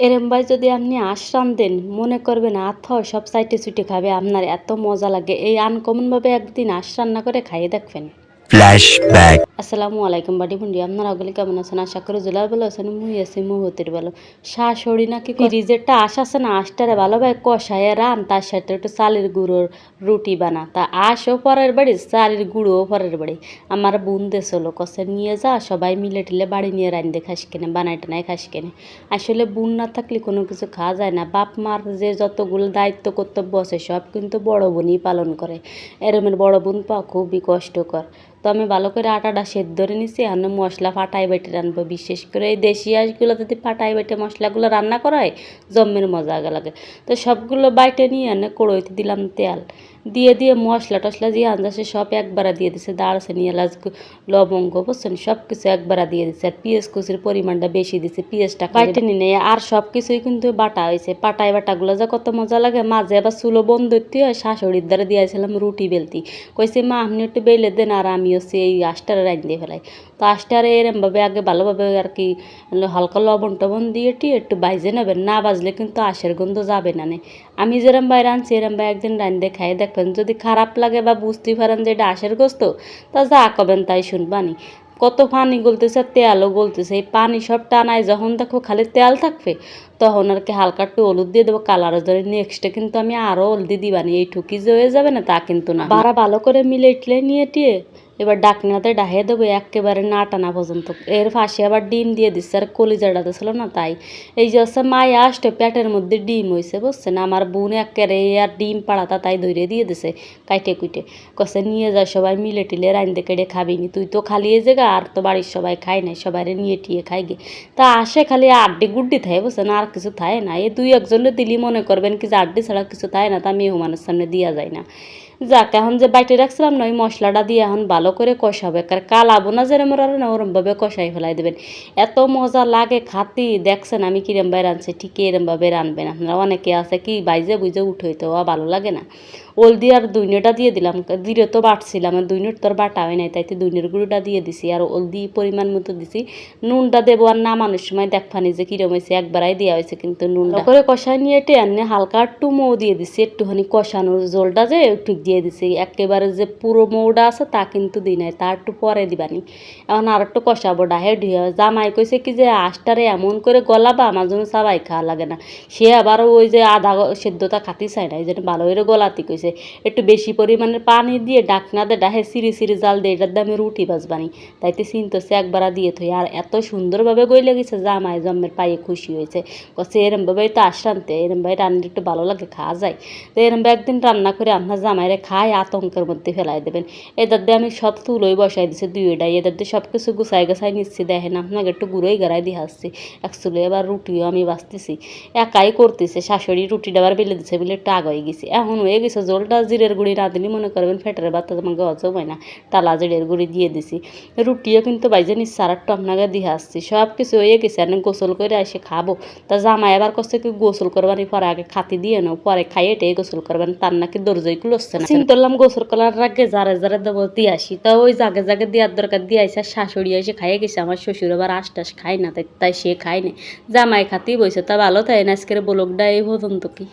এরম ভাই যদি আপনি আশ্রান দেন, মনে করবেন আথ, সব সাইটে সুইটে খাবে, আপনার এত মজা লাগে। এই আনকমনভাবে একদিন আশ না করে খাইয়ে দেখবেন। Flashback. আসসালামু আলাইকুম বুন্ডি আপনারা কেমন আছেন? আশা করি ভালো আছেন, মুই আছি মুহূর্তের ভালো। শাশুড়ি নাকি না? আশটারে ভালোভাবে কষায় রান, তার সাথে একটু চালের গুঁড়োর রুটি বানা। তা পরের বাড়ি, চালের পরের বাড়ি? আমার বোন দেশলো নিয়ে যা, সবাই মিলে টিলে বাড়ি নিয়ে রান্ধে খাস কেনে বানাই টানাই খাস কেনে। আসলে বোন না থাকলে কোনো কিছু খাওয়া যায় না। বাপ মার যে যতগুলো দায়িত্ব, কর্তব্য আছে, সব কিন্তু বড় বোনই পালন করে। এরমের বড় বোন পা খুবই কষ্টকর। তো আমি ভালো করে আটাটা সেদ্ধ ধরে নিছি আর মশলা ফাটাই বেটে রান্নবো বিশেষ করে এই দেশি হাঁসগুলো যদি ফাটাই বেটে মশলাগুলো রান্না করা হয় জম্মের মজা আগে লাগে। তো সবগুলো বাইটে নিয়ে আনে কড়ইতে দিলাম তেল। দিয়ে দিয়ে মশলা টশলা দিয়ে আন্দাজে সব একবারে দিয়ে দিছে। দারচিনি এলাচ লবঙ্গ বুঝছেন? সব কিছু একবারে দিয়ে দিছে। আর পিঁয়াজ কুচির পরিমাণটা বেশি দিছে পিঁয়াজটা বাইটে নিয়ে নেয় আর সব কিছুই কিন্তু বাটা হয়েছে। পাটাই বাটাগুলো যা কত মজা লাগে। মাঝে আবার চুলো বন্ধ হয়। শাশুড়ির দ্বারা দিয়েছিলাম রুটি বেলতি। কইছে মা আপনি একটু বেলে দেন আর আমি হচ্ছে এই রাইন দিয়ে ফেলাই তো আষ্টারে এরমভাবে আগে ভালোভাবে আর কি হালকা লবণ টবণ দিয়ে টি একটু বাইজে নেবেন না বাজলে কিন্তু আশের গন্ধ যাবে না আমি যেরম ভাই রাঁধছি এরম ভাই একদিন রান্ধে খাই দেখবেন যদি খারাপ লাগে বা বুঝতে পারেন যে এটা আশের গোস্ত তা যা কবেন তাই শুনবানি কত পানি গলতেছে তেলও গলতেছে এই পানি সব টানায় যখন দেখো খালি তেল থাকবে তখন আর কি হালকা একটু হলুদ দিয়ে দেবো কালারের ধরে নেক্সটে কিন্তু আমি আরও হলদি দিবানি এই ঠুকি যে হয়ে যাবে না তা কিন্তু না বারা ভালো করে মিলে ইটলে নিয়ে টিয়ে এবার ডাকনাতে ডাহে দেবো, একেবারে না টানা পর্যন্ত। এর পাশে আবার ডিম দিয়ে দিচ্ছে, আর কলিজাটাতে ছিল না তাই। এই যে হচ্ছে মায় আসতো পেটের মধ্যে ডিম হয়েছে বুঝছেন? আমার বোন একেবারে আর ডিম পাড়াতা তাই ধরে দিয়ে দিছে, কাইটে কুইটে। কষে নিয়ে যায় সবাই মিলে টিলে রাইন্দে কেটে খাবি নি। তুই তো খালি এই জায়গা, আর তো বাড়ির সবাই খায় নাই সবাই নিয়ে টিয়ে খাই গে। তা আসে খালি আড্ডি গুড্ডি থাকে বুঝছেন? আর কিছু থাকে না। এই দুই একজনের দিলি মনে করবেন কি যে আড্ডি ছাড়া কিছু থাকে না, তা আমি হুমানের সামনে দিয়া যায় না। যাক, এখন যে বাইটে রাখছিলাম না, ওই মশলাটা দিয়ে এখন ভালো করে কষাবে। কার কালাবো না যেরম আর না, ওরমভাবে কষাই ফেলাই দেবেন। এত মজা লাগে খাতি, দেখছেন আমি কিরম ভাই রাঁধছি, ঠিক এরমভাবে রানবেন আপনারা অনেকে আছে কি, বাইজে বুঝে উঠে হইতে ও ভালো লাগে না। ওল দিয়ে আর দুইনেটা দিয়ে দিলাম দিলে তো বাটছিলাম, আর দুইনেট তোর বাটা হয় নাই তাইতে দুইনের গুঁড়োটা দিয়ে দিছি, আর ওল দিয়ে পরিমাণ মতো দিছি। নুনটা দেবো আর নামানোর সময় দেখফানি যে কিরম হয়েছে একবারাই দেওয়া হয়েছে কিন্তু নুনটা। করে কষাই নিয়ে টে আনে হালকা একটু মৌ দিয়ে দিছি, একটুখানি কষানোর জলটা যে ঠিক দিয়ে দিছি। একেবারে যে পুরো মৌডা আছে তা কিন্তু দিই নাই, তার একটু পরে দিবানি। এখন আর একটু কষাবো ডাহে ঢুয়ে জামাই কইছে কি যে, আশটারে এমন করে গলাবা, আমার জন্য সবাই খাওয়া লাগে না। সে আবার ওই যে আধা সেদ্ধটা খাতি চায় না, এই জন্য ভালো করে গলাতি কইছে। একটু বেশি পরিমাণে পানি দিয়ে ডাকনা দিয়ে ডাহে সিরি সিরি জাল দিয়ে এটার দামে রুটি বাজবানি। তাইতে চিনতেছে একবার দিয়ে থই আর এত সুন্দরভাবে গইলে গেছে, জামাই জন্মের পায়ে খুশি হয়েছে। কছে এরমভাবে তো আশ্রান্তে এরমভাবে রান্না একটু ভালো লাগে, খাওয়া যায়। তো এরমভাবে একদিন রান্না করে আপনার জামাইরে খায়, আতঙ্কের মধ্যে ফেলাই দেবেন। এদের দিয়ে আমি সব তুলোই বসাই দিছি, দুইটাই। এদের দিয়ে সব কিছু গুছাই গুছাই নিচ্ছি, দেখেন আপনাকে একটু গুঁড়োই গড়াই দিয়ে আসছি। একচুলি এবার রুটিও আমি বাঁচতেছি। একাই করতেছে, শাশুড়ি রুটিটা আবার বেলে দিছে বলে একটু আগ গেছে। এখন হয়ে গেছে জলটা জিরের গুঁড়ি দিলে মনে করবেন ফেটের বাতা আমাকে অজব হয় না। টালা জিরের গুঁড়ি দিয়ে দিছি। রুটিও কিন্তু বাইজে নিচ্ছে, আর একটু আপনাকে দিয়ে আসছি। সব কিছু হয়ে গেছে আর গোসল করে এসে খাব। তা জামাই আবার কষ্ট কি, গোসল করবানি পরে আগে খাতি দিয়ে নাও, পরে খাইয়ে এটাই গোসল করবেন। তার নাকি দরজাই খুলছে না। চিন্তালাম গোসর করার রাগে যারে যারে দেবো দিয়ে আসি। তা ওই জাগে জাগে দেওয়ার দরকার দিয়ে আসে শাশুড়ি এসে খাইয়ে গেছে। আমার শ্বশুর আবার আশ টাস খায় না, তাই তাই সে খায় না। জামাই খাতেই বইছে, তা ভালো তাই না? আজকের বলকটা এই পর্যন্ত কি?